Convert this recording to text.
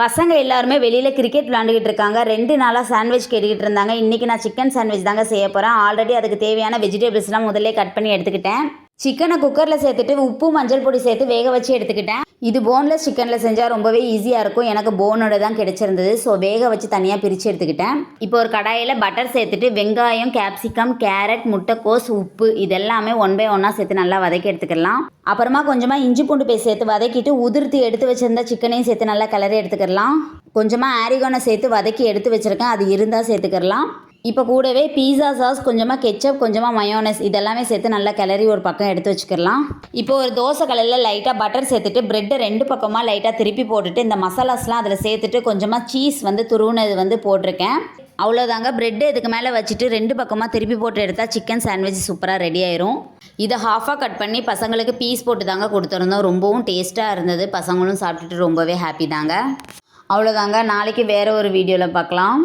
பசங்க எல்லாருமே வெளியில் கிரிக்கெட் விளாண்டுக்கிட்டு இருக்காங்க. ரெண்டு நாளாக சாண்ட்விச் கேட்டுக்கிட்டு இருந்தாங்க. இன்றைக்கி நான் சிக்கன் சாண்ட்விச் தாங்க செய்ய போகிறேன் ஆல்ரெடி அதுக்கு தேவையான வெஜிடபிள்ஸ்லாம் முதல்ல கட் பண்ணி எடுத்துக்கிட்டேன். சிக்கனை குக்கரில் சேர்த்துட்டு உப்பு மஞ்சள் பொடி சேர்த்து வேக வச்சு எடுத்துக்கிட்டேன். இது போன்லெஸ் சிக்கனில் செஞ்சால் ரொம்பவே ஈஸியாக இருக்கும். எனக்கு போனோட தான் கிடச்சிருந்தது. ஸோ வேக வச்சு தனியாக பிரித்து எடுத்துக்கிட்டேன். இப்போ ஒரு கடாயில் பட்டர் சேர்த்துட்டு வெங்காயம் கேப்சிகம் கேரட் முட்டைக்கோஸ் உப்பு இதெல்லாமே ஒன் பை ஒன்னாக சேர்த்து நல்லா வதக்கி எடுத்துக்கலாம். அப்புறமா கொஞ்சமாக இஞ்சி பூண்டு பேஸ்ட் சேர்த்து வதக்கிட்டு உதிர்த்து எடுத்து வச்சுருந்த சிக்கனையும் சேர்த்து நல்லா கிளறி எடுத்துக்கிடலாம். கொஞ்சமாக ஆரிகோனை சேர்த்து வதக்கி எடுத்து வச்சுருக்கேன். அது இருந்தால் சேர்த்துக்கிடலாம். இப்போ கூடவே பீஸா சாஸ் கொஞ்சமாக கெச்சப் கொஞ்சமாக மயோனஸ் இதெல்லாமே சேர்த்து நல்லா கிளறி ஒரு பக்கம் எடுத்து வச்சுக்கலாம். இப்போ ஒரு தோசை கலரில் லைட்டாக பட்டர் சேர்த்துட்டு ப்ரெட்டை ரெண்டு பக்கமாக லைட்டாக திருப்பி போட்டுட்டு இந்த மசாலாஸ்லாம் அதில் சேர்த்துட்டு கொஞ்சமாக சீஸ் வந்து துருவுனது வந்து போட்டிருக்கேன். அவ்வளோதாங்க ப்ரெட்டு இதுக்கு மேலே வச்சுட்டு ரெண்டு பக்கமாக திருப்பி போட்டு எடுத்தால் சிக்கன் சாண்ட்விச் சூப்பராக ரெடி ஆயிரும். இதை ஹாஃபாக கட் பண்ணி பசங்களுக்கு பீஸ் போட்டு தாங்க கொடுத்துருந்தோம். ரொம்பவும் டேஸ்ட்டாக இருந்தது. பசங்களும் சாப்பிட்டுட்டு ரொம்பவே ஹாப்பி தாங்க. அவ்வளோதாங்க நாளைக்கு வேறு ஒரு வீடியோவில் பார்க்கலாம்.